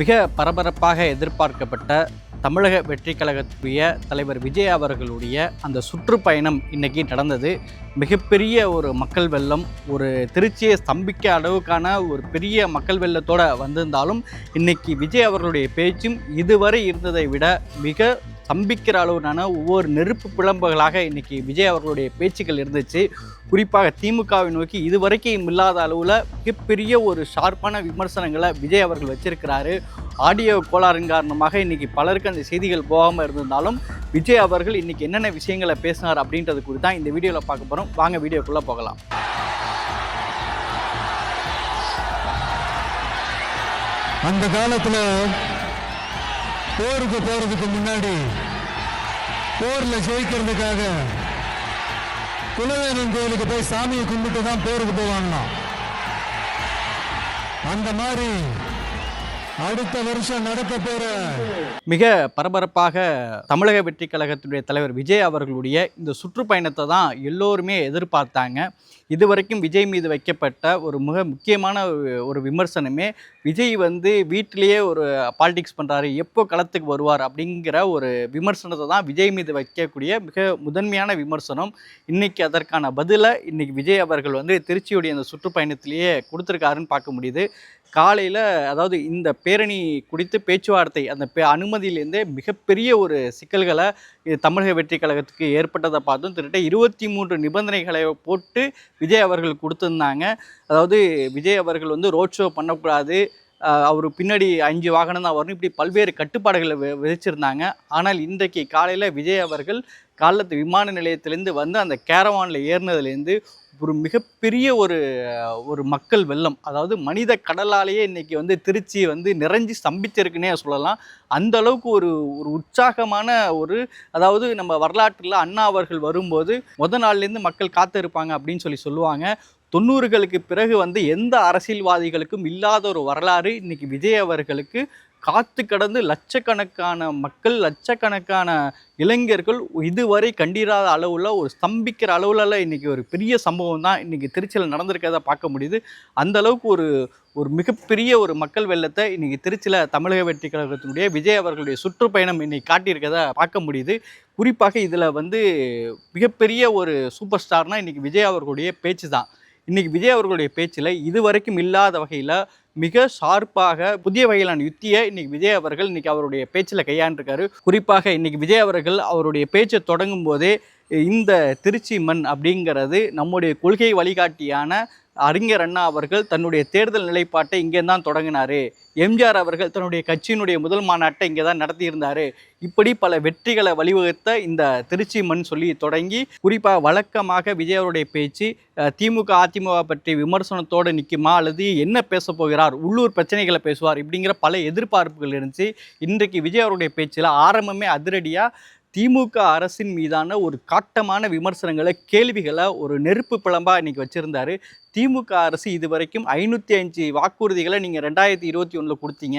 மிக பரபரப்பாக எதிர்பார்க்கப்பட்ட தமிழக வெற்றி கழகத்துடைய தலைவர் விஜய் அவர்களுடைய அந்த சுற்றுப்பயணம் இன்றைக்கி நடந்தது. மிகப்பெரிய ஒரு மக்கள் வெள்ளம் ஒரு திருச்சியை ஸ்தம்பிக்க அளவுக்கான ஒரு பெரிய மக்கள் வெள்ளத்தோடு வந்திருந்தாலும் இன்றைக்கி விஜய் அவர்களுடைய பேச்சும் இதுவரை இருந்ததை விட மிக ஸ்தம்பிக்கிற அளவுனான ஒவ்வொரு நெருப்பு பிளம்புகளாக இன்னைக்கு விஜய் அவர்களுடைய பேச்சுக்கள் இருந்துச்சு. குறிப்பாக திமுகவை நோக்கி இதுவரைக்கும் இல்லாத அளவில் மிகப்பெரிய ஒரு ஷார்ப்பான விமர்சனங்களை விஜய் அவர்கள் வச்சிருக்கிறாரு. ஆடியோ கோளாறின் காரணமாக இன்னைக்கு பலருக்கு அந்த செய்திகள் போகாமல் இருந்திருந்தாலும் விஜய் அவர்கள் இன்னைக்கு என்னென்ன விஷயங்களை பேசினார் அப்படின்றது குறித்து தான் இந்த வீடியோவில் பார்க்க போகிறோம் வாங்க வீடியோக்குள்ளே போகலாம். அந்த காலத்தில் போருக்கு போறதுக்கு முன்னாடி போர்ல ஜெயிக்கிறதுக்காக குலவேலன் கோயிலுக்கு போய் சாமியை கும்பிட்டு தான் போருக்கு போவாங்களாம் அந்த மாதிரி அடுத்த வருஷம் நடக்க போற. மிக பரபரப்பாக தமிழக வெற்றி கழகத்தினுடைய தலைவர் விஜய் அவர்களுடைய இந்த சுற்றுப்பயணத்தை தான் எல்லோருமே எதிர்பார்த்தாங்க. இதுவரைக்கும் விஜய் மீது வைக்கப்பட்ட ஒரு மிக முக்கியமான ஒரு- விமர்சனமே விஜய் வந்து வீட்டிலேயே ஒரு பாலிடிக்ஸ் பண்ணுறாரு எப்போ களத்துக்கு வருவார் அப்படிங்கிற ஒரு விமர்சனத்தை தான் விஜய் மீது வைக்கக்கூடிய மிக முதன்மையான விமர்சனம். இன்றைக்கி அதற்கான பதிலை இன்றைக்கி விஜய் அவர்கள் வந்து திருச்சியுடைய அந்த சுற்றுப்பயணத்திலேயே கொடுத்துருக்காருன்னு பார்க்க முடியுது. காலையில் அதாவது இந்த பேரணி குறித்து பேச்சுவார்த்தை அந்த பே அனுமதியிலேருந்தே மிகப்பெரிய ஒரு சிக்கல்களை தமிழக வெற்றி கழகத்துக்கு ஏற்பட்டதை பார்த்தும் திருட்ட இருபத்தி மூன்று நிபந்தனைகளை போட்டு விஜய் அவர்கள் கொடுத்துருந்தாங்க. அதாவது விஜய் அவர்கள் வந்து ரோட் ஷோ பண்ணக்கூடாது. அவர் பின்னாடி அஞ்சு வாகனம் தான் வரணும். இப்படி பல்வேறு கட்டுப்பாடுகளை வி- விதிச்சிருந்தாங்க. ஆனால் இன்றைக்கு காலையில் விஜய் அவர்கள் காலத்து விமான நிலையத்திலேருந்து வந்து அந்த கேரவானில் ஏறினதுலேருந்து ஒரு மிகப்பெரிய ஒரு ஒரு மக்கள் வெள்ளம். அதாவது மனித கடலாலேயே இன்றைக்கி வந்து திருச்சி வந்து நிறைஞ்சு ஸ்தம்பிச்சிருக்குன்னே சொல்லலாம். அந்த அளவுக்கு ஒரு ஒரு உற்சாகமான ஒரு அதாவது நம்ம வரலாற்றில் அண்ணா அவர்கள் வரும்போது முத நாள்லேருந்து மக்கள் காத்திருப்பாங்க அப்படின்னு சொல்லி சொல்லுவாங்க. தொண்ணூறுகளுக்கு பிறகு வந்து எந்த அரசியல்வாதிகளுக்கும் இல்லாத ஒரு வரலாறு இன்றைக்கி விஜய் அவர்களுக்கு காத்து கடந்து லட்சக்கணக்கான மக்கள் லட்சக்கணக்கான இளைஞர்கள் இதுவரை கண்டிராத அளவில் ஒரு ஸ்தம்பிக்கிற அளவுலலாம் இன்றைக்கி ஒரு பெரிய சம்பவம் தான் இன்றைக்கி திருச்சியில் நடந்திருக்கிறத பார்க்க முடியுது. அந்த அளவுக்கு ஒரு ஒரு மிகப்பெரிய ஒரு மக்கள் வெள்ளத்தை இன்றைக்கி திருச்சியில் தமிழக வெற்றி கழகத்தினுடைய விஜய் அவர்களுடைய சுற்றுப்பயணம் இன்றைக்கி காட்டியிருக்கிறத பார்க்க முடியுது. குறிப்பாக இதில் வந்து மிகப்பெரிய ஒரு சூப்பர் ஸ்டார்னால் இன்றைக்கி விஜய் அவர்களுடைய பேச்சு தான் இன்றைக்கி விஜய் அவர்களுடைய பேச்சில் இதுவரைக்கும் இல்லாத வகையில் மிக ஷார்ப்பாக புதிய வகையிலான யுத்தியை இன்னைக்கு விஜய் அவர்கள் இன்னைக்கு அவருடைய பேச்சில் கையாண்டிருக்காரு. குறிப்பாக இன்னைக்கு விஜய் அவர்கள் அவருடைய பேச்சை தொடங்கும் போதே இந்த திருச்சி மண் அப்படிங்கிறது நம்முடைய கொள்கை வழிகாட்டியான அறிஞர் அண்ணா அவர்கள் தன்னுடைய தேர்தல் நிலைப்பாட்டை இங்கே தான் தொடங்கினார். எம்ஜிஆர் அவர்கள் தன்னுடைய கட்சியினுடைய முதல் மாநாட்டை இங்கே தான் நடத்தியிருந்தார். இப்படி பல வெற்றிகளை வழிவகுத்த இந்த திருச்சி மண் சொல்லி தொடங்கி குறிப்பாக வழக்கமாக விஜய் அவருடைய பேச்சு திமுக அதிமுக பற்றி விமர்சனத்தோடு நிற்குமா அல்லது என்ன பேச போகிறார் உள்ளூர் பிரச்சனைகளை பேசுவார் இப்படிங்கிற பல எதிர்பார்ப்புகள் இருந்துச்சு. இன்றைக்கு விஜய் அவருடைய பேச்சில் ஆரம்பமே அதிரடியாக திமுக அரசின் மீதான ஒரு காட்டமான விமர்சனங்களை கேள்விகளை ஒரு நெருப்பு பிளம்பாக இன்னைக்கு வச்சுருந்தாரு. திமுக அரசு இது வரைக்கும் ஐநூற்றி அஞ்சு வாக்குறுதிகளை நீங்கள் ரெண்டாயிரத்தி இருபத்தி ஒன்றில் கொடுத்தீங்க.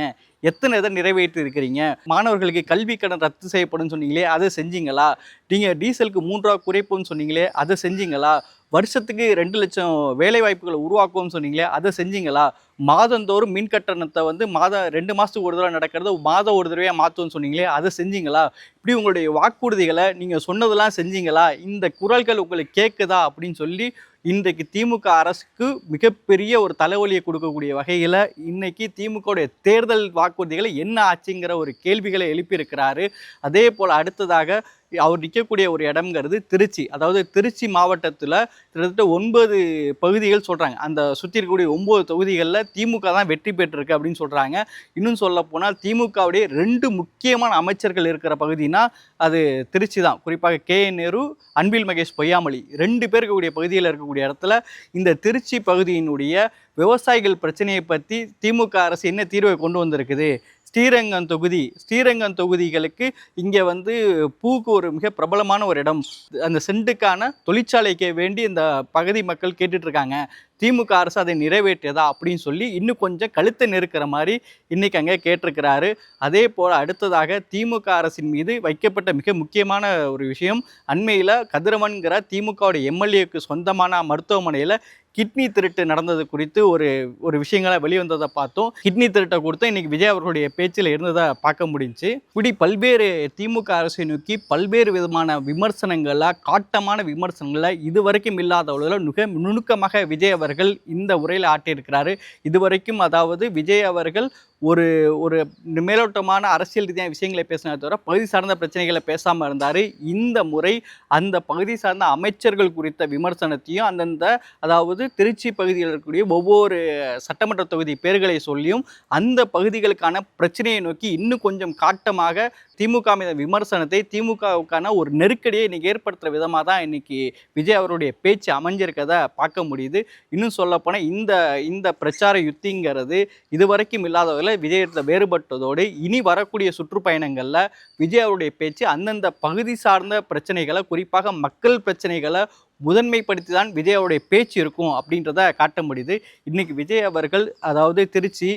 எத்தனை இதை நிறைவேற்றி இருக்கிறீங்க? மாணவர்களுக்கு கல்வி கடன் ரத்து செய்யப்படும் சொன்னீங்களே அதை செஞ்சீங்களா? நீங்கள் டீசலுக்கு மூன்று ரூபா குறைப்புன்னு சொன்னீங்களே அதை செஞ்சீங்களா? வருஷத்துக்கு ரெண்டு லட்சம் வேலை வாய்ப்புகளை உருவாக்குவோம்னு சொன்னீங்களே அதை செஞ்சீங்களா? மாதந்தோறும் மின் கட்டணத்தை வந்து மாதம் ரெண்டு மாதத்துக்கு ஒரு தடவை நடக்கிறத மாதம் ஒரு தடவையாக மாற்றுவோம்னு சொன்னீங்களே அதை செஞ்சீங்களா? இப்படி உங்களுடைய வாக்குறுதிகளை நீங்கள் சொன்னதெல்லாம் செஞ்சீங்களா? இந்த குரல்கள் உங்களுக்கு கேட்குதா அப்படின்னு சொல்லி இன்றைக்கு திமுக அரசுக்கு மிகப்பெரிய ஒரு தலைவலியை கொடுக்கக்கூடிய வகையில் இன்னைக்கு திமுகவுடைய தேர்தல் வாக்குறுதிகளை என்ன ஆச்சுங்கிற ஒரு கேள்விகளை எழுப்பியிருக்கிறாரு. அதே போல் அடுத்ததாக அவர் நிற்கக்கூடிய ஒரு இடம்ங்கிறது திருச்சி. அதாவது திருச்சி மாவட்டத்தில் கிட்டத்தட்ட ஒன்பது பகுதிகள் சொல்கிறாங்க அந்த சுற்றி இருக்கக்கூடிய ஒம்பது தொகுதிகளில் திமுக தான் வெற்றி பெற்றிருக்கு அப்படின்னு சொல்கிறாங்க இன்னும் சொல்ல போனால் திமுகவுடைய ரெண்டு முக்கியமான அமைச்சர்கள் இருக்கிற பகுதினா அது திருச்சி தான். குறிப்பாக கே. என். நேரு அன்பில் மகேஷ் பொய்யாமொழி ரெண்டு பேர் இருக்கக்கூடிய பகுதியில் இருக்கக்கூடிய இடத்துல இந்த திருச்சி பகுதியினுடைய விவசாயிகள் பிரச்சனையை பற்றி திமுக அரசு என்ன தீர்வை கொண்டு வந்திருக்குது? ஸ்ரீரங்கம் தொகுதி ஸ்ரீரங்கம் தொகுதிகளுக்கு இங்கே வந்து பூக்கு ஒரு மிக பிரபலமான ஒரு இடம். அந்த செண்டுக்கான தொழிற்சாலைக்கு வேண்டி இந்த பகுதி மக்கள் கேட்டுட்ருக்காங்க திமுக அரசு அதை நிறைவேற்றியதா அப்படின்னு சொல்லி இன்னும் கொஞ்சம் கழுத்தை நெருக்கிற மாதிரி இன்னைக்கு அங்கே கேட்டிருக்கிறாரு. அதே போல் அடுத்ததாக திமுக அரசின் மீது வைக்கப்பட்ட மிக முக்கியமான ஒரு விஷயம் அண்மையில் கதிரவன்கிற திமுகவுடைய எம்எல்ஏக்கு சொந்தமான மருத்துவமனையில் கிட்னி திருட்டு நடந்தது குறித்து ஒரு ஒரு விஷயங்களை வெளிவந்ததை பார்த்தோம். கிட்னி திருட்டை கொடுத்து இன்னைக்கு விஜய் அவர்களுடைய பேச்சில் இருந்ததை பார்க்க முடிஞ்சுச்சு இப்படி பல்வேறு திமுக அரசை நோக்கி பல்வேறு விதமான விமர்சனங்களை காட்டமான விமர்சனங்களை இதுவரைக்கும் இல்லாத அளவில் மிக நுணுக்கமாக விஜய் அவர்கள் இந்த உரையில் ஆட்டியிருக்கிறாரு இதுவரைக்கும் அதாவது விஜய் அவர்கள் ஒரு ஒரு மேலோட்டமான அரசியல் ரீதியான விஷயங்களை பேசினதை தவிர பகுதி சார்ந்த பிரச்சனைகளை பேசாமல் இருந்தார். இந்த முறை அந்த பகுதி சார்ந்த அமைச்சர்கள் குறித்த விமர்சனத்தையும் அந்தந்த அதாவது திருச்சி பகுதியில் இருக்கக்கூடிய ஒவ்வொரு சட்டமன்ற தொகுதி பேர்களை சொல்லியும் அந்த பகுதிகளுக்கான பிரச்சனையை நோக்கி இன்னும் கொஞ்சம் காட்டமாக திமுக மீத விமர்சனத்தை திமுகவுக்கான ஒரு நெருக்கடியை இன்றைக்கி ஏற்படுத்துகிற விதமாக தான் இன்னைக்கு விஜய் அவருடைய பேச்சு அமைஞ்சிருக்கதை பார்க்க முடியுது. இன்னும் சொல்லப்போனால் இந்த இந்த பிரச்சார யுத்திங்கிறது இதுவரைக்கும் இல்லாதவர்கள் வகையில் விஜயத்தில் வேறுபட்டதோடு இனி வரக்கூடிய சுற்றுப்பயணங்களில் விஜய் அவருடைய பேச்சு அந்தந்த பகுதி சார்ந்த பிரச்சனைகளை குறிப்பாக மக்கள் பிரச்சனைகளை முதன்மைப்படுத்தி தான் பேச்சு இருக்கும் அப்படின்றத காட்ட முடியுது. இன்னைக்கு விஜய் அவர்கள் அதாவது திருச்சி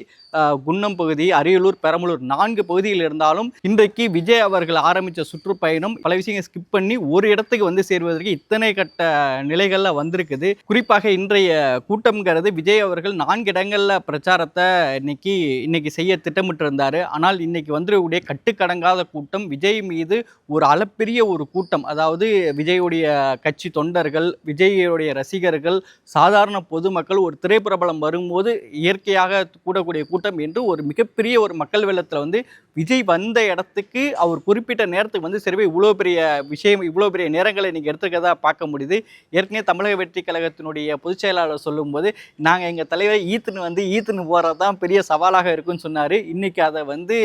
குன்னம் பகுதி அரியலூர் பெரம்பலூர் நான்கு பகுதியில் இருந்தாலும் இன்றைக்கு விஜய் அவர்கள் ஆரம்பித்த சுற்றுப்பயணம் பல விஷயங்களை ஸ்கிப் பண்ணி ஒரு இடத்துக்கு வந்து சேருவதற்கு இத்தனை கட்ட நிலைகளில் வந்திருக்குது. குறிப்பாக இன்றைய கூட்டம்ங்கிறது விஜய் அவர்கள் நான்கு இடங்களில் பிரச்சாரத்தை இன்னைக்கு இன்னைக்கு செய்ய திட்டமிட்டிருந்தார். ஆனால் இன்னைக்கு வந்துடக்கூடிய கட்டுக்கடங்காத கூட்டம் விஜய் மீது ஒரு அளப்பெரிய ஒரு கூட்டம். அதாவது விஜயுடைய கட்சி தொண்டர்கள் விஜயுடைய ரசிகர்கள் சாதாரண பொதுமக்கள் ஒரு திரைப்பிரபலம் வரும்போது இயற்கையாக கூடக்கூடிய கூட்டம் என்று ஒரு மிகப்பெரிய ஒரு மக்கள் வெள்ளத்தில் வந்து விஜய் வந்த இடத்துக்கு அவர் குறிப்பிட்ட நேரத்துக்கு வந்து சரி இவ்வளோ பெரிய விஷயம் இவ்வளோ பெரிய நேரங்களை நீங்கள் எடுத்துக்கிறதா பார்க்க முடியுது. ஏற்கனவே தமிழக வெற்றி கழகத்தினுடைய பொதுச் செயலாளர் சொல்லும்போது நாங்கள் எங்கள் தலைவர் ஈத்துன்னு வந்து ஈத்துன்னு போகிறது தான் பெரிய சவாலாக இருக்குன்னு சொன்னார். இன்றைக்கி அதை வந்து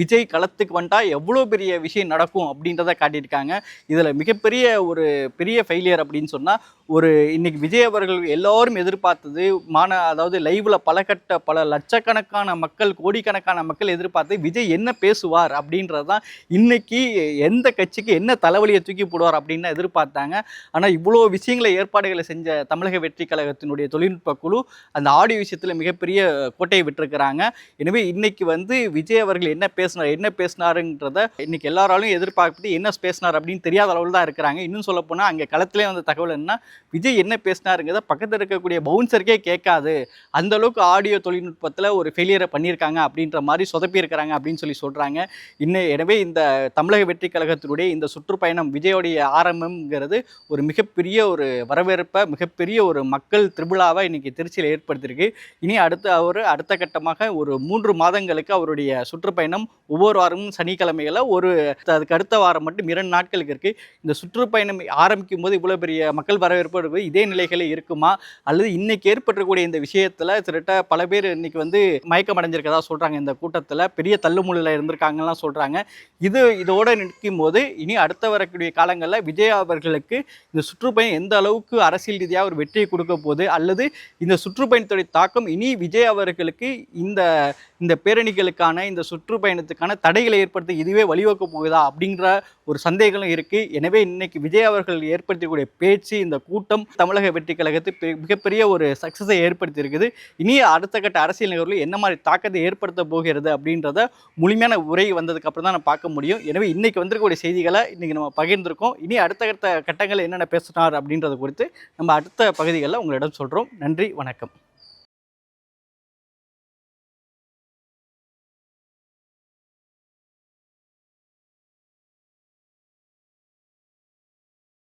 விஜய் களத்துக்கு வந்துட்டால் எவ்வளோ பெரிய விஷயம் நடக்கும்? அப்படின்றத காட்டியிருக்காங்க. இதில் மிகப்பெரிய ஒரு பெரிய ஃபெயிலியர் அப்படின்னு சொன்னால் ஒரு இன்னைக்கு விஜய் அவர்கள் எல்லோரும் எதிர்பார்த்தது மான அதாவது லைவில் பல கட்ட பல லட்சக்கணக்கான மக்கள் கோடிக்கணக்கான மக்கள் எதிர்பார்த்து விஜய் என்ன பேசுவார் அப்படின்றது தான் இன்னைக்கு எந்த கட்சிக்கு என்ன தலைவலியை தூக்கி போடுவார் அப்படின்னு எதிர்பார்த்தாங்க. ஆனால் இவ்வளோ விஷயங்களை ஏற்பாடுகளை செஞ்ச தமிழக வெற்றி கழகத்தினுடைய தொழில்நுட்ப குழு அந்த ஆடியோ விஷயத்தில் மிகப்பெரிய கோட்டையை விட்டுருக்கிறாங்க. எனவே இன்னைக்கு வந்து விஜய் அவர்கள் என்ன பேசினார் என்ன பேசினாருன்றத இன்னைக்கு எல்லாராலும் எதிர்பார்த்து என்ன பேசினார் அப்படின்னு தெரியாத அளவில் தான் இருக்கிறாங்க. இன்னும் சொல்லப்போனால் அங்கே களத்திலே வந்த தகவல் என்ன விஜய் என்ன பேசினாருங்கிறத பக்கத்தில் இருக்கக்கூடிய பவுன்சருக்கே கேட்காது. அந்த அளவுக்கு ஆடியோ தொழில்நுட்பத்தில் ஒரு ஃபெயிலியரை பண்ணியிருக்காங்க அப்படின்ற மாதிரி சொதப்பியிருக்கிறாங்க அப்படின்னு சொல்லி சொல்கிறாங்க இன்னும் எனவே இந்த தமிழக வெற்றி கழகத்தினுடைய இந்த சுற்றுப்பயணம் விஜயோடைய ஆரம்பம்ங்கிறது ஒரு மிகப்பெரிய ஒரு வரவேற்பை மிகப்பெரிய ஒரு மக்கள் திருவிழாவை இன்னைக்கு திருச்சியில் ஏற்படுத்தியிருக்கு. இனி அடுத்து அவர் அடுத்த கட்டமாக ஒரு மூன்று மாதங்களுக்கு அவருடைய சுற்றுப்பயணம் ஒவ்வொரு வாரமும் சனிக்கிழமையில் ஒரு அதுக்கு அடுத்த வாரம் மட்டும் இரண்டு நாட்களுக்கு இருக்குது இந்த சுற்றுப்பயணம் ஆரம்பிக்கும் போது இவ்வளோ பெரிய மக்கள் வரவேற்பு ஏற்படுவது இதே நிலைகளே இருக்குமா? அல்லது இன்னைக்கு ஏற்பட்டிருக்கக்கூடிய இந்த விஷயத்தில் திரட்ட பல பேர் இன்னைக்கு வந்து மயக்கம் அடைஞ்சிருக்கதா சொல்கிறாங்க இந்த கூட்டத்தில் பெரிய தள்ளுமுள்ளில் இருந்திருக்காங்கலாம் சொல்கிறாங்க இது இதோட நிற்கும் போது இனி அடுத்த வரக்கூடிய காலங்களில் விஜய் அவர்களுக்கு இந்த சுற்றுப்பயணம் எந்த அளவுக்கு அரசியல் ரீதியாக ஒரு வெற்றியை கொடுக்க போகுது? அல்லது இந்த சுற்றுப்பயணத்துடைய தாக்கம் இனி விஜய் அவர்களுக்கு இந்த இந்த பேரணிகளுக்கான இந்த சுற்றுப்பயணத்துக்கான தடைகளை ஏற்படுத்த இதுவே வழிவகுக்க போகுதா? அப்படிங்கிற ஒரு சந்தேகங்களும் இருக்குது எனவே இன்னைக்கு விஜய் அவர்கள் ஏற்படுத்தக்கூடிய பேச்சு இந்த கூட்டம் தமிழக வெற்றி கழகத்து பெ- மிகப்பெரிய ஒரு சக்ஸஸை ஏற்படுத்தியிருக்குது. இனி அடுத்த கட்ட அரசியல் நிகழ்வில் என்ன மாதிரி தாக்கத்தை ஏற்படுத்த போகிறது அப்படின்றத முழுமையான உரை வந்ததுக்கு அப்புறம் தான் நான் பார்க்க முடியும். எனவே இன்னைக்கு வந்திருக்கக்கூடிய செய்திகளை இன்னைக்கு நம்ம பகிர்ந்திருக்கோம். இனி அடுத்த கட்ட கட்டங்கள் என்னென்ன பேசினார் அப்படின்றத குறித்து நம்ம அடுத்த பகுதிகளில் உங்களிடம் சொல்கிறோம் நன்றி வணக்கம்.